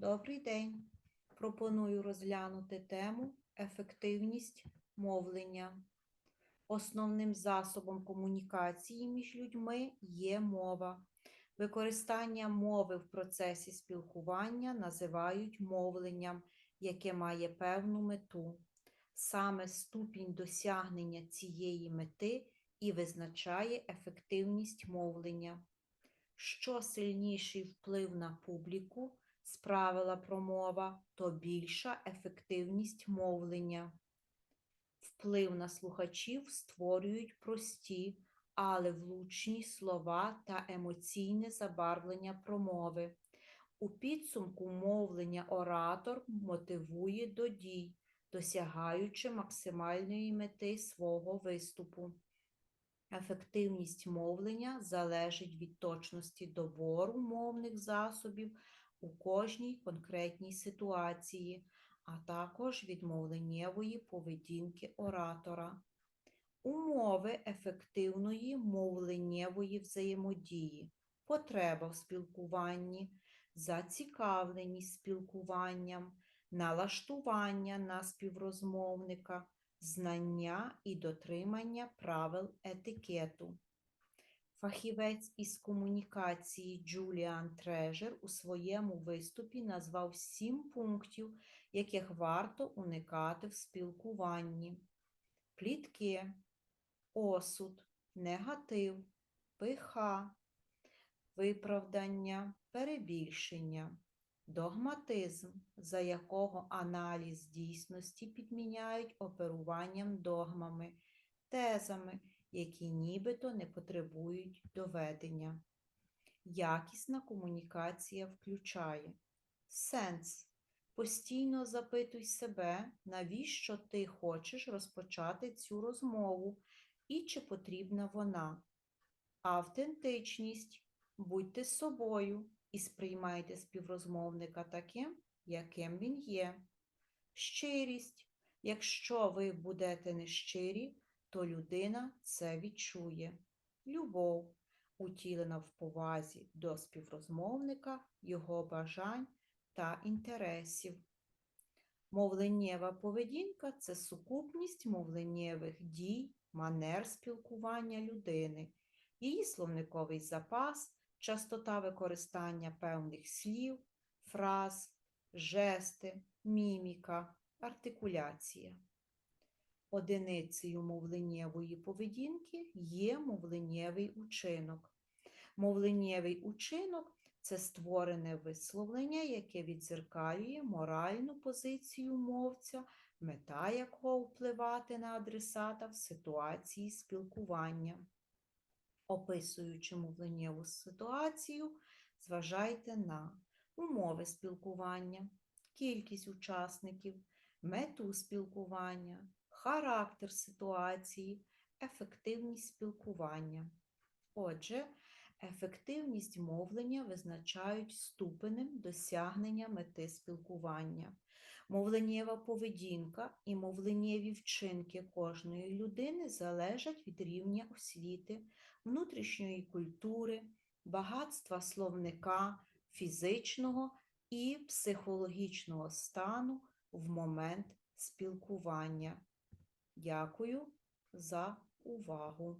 Добрий день. Пропоную розглянути тему ефективність мовлення. Основним засобом комунікації між людьми є мова. Використання мови в процесі спілкування називають мовленням, яке має певну мету. Саме ступінь досягнення цієї мети і визначає ефективність мовлення. Що сильніший вплив на публіку справила промова, то більша ефективність мовлення. Вплив на слухачів створюють прості, але влучні слова та емоційне забарвлення промови. У підсумку мовлення оратор мотивує до дій, досягаючи максимальної мети свого виступу. Ефективність мовлення залежить від точності добору мовних засобів у кожній конкретній ситуації, а також від мовленнєвої поведінки оратора. Умови ефективної мовленнєвої взаємодії, потреба в спілкуванні, зацікавленість спілкуванням, налаштування на співрозмовника, знання і дотримання правил етикету. Фахівець із комунікації Джуліан Трежер у своєму виступі назвав сім пунктів, яких варто уникати в спілкуванні: плітки, осуд, негатив, пиха, виправдання, перебільшення, догматизм, за якого аналіз дійсності підміняють оперуванням догмами, тезами, які нібито не потребують доведення. Якісна комунікація включає сенс. Постійно запитуй себе, навіщо ти хочеш розпочати цю розмову і чи потрібна вона. Автентичність. Будьте собою і сприймайте співрозмовника таким, яким він є. Щирість. Якщо ви будете нещирі, то людина це відчує. Любов, утілена в повазі до співрозмовника, його бажань та інтересів. Мовленнєва поведінка це сукупність мовленнєвих дій, манер спілкування людини, її словниковий запас, частота використання певних слів, фраз, жести, міміка, артикуляція. Одиницею мовленнєвої поведінки є мовленнєвий учинок. Мовленнєвий учинок це створене висловлення, яке відзеркалює моральну позицію мовця, мета якого впливати на адресата в ситуації спілкування. Описуючи мовленнєву ситуацію, зважайте на умови спілкування, кількість учасників, мету спілкування, характер ситуації, ефективність спілкування. Отже, ефективність мовлення визначають ступенем досягнення мети спілкування. Мовленнєва поведінка і мовленнєві вчинки кожної людини залежать від рівня освіти, внутрішньої культури, багатства словника, фізичного і психологічного стану в момент спілкування. Дякую за увагу!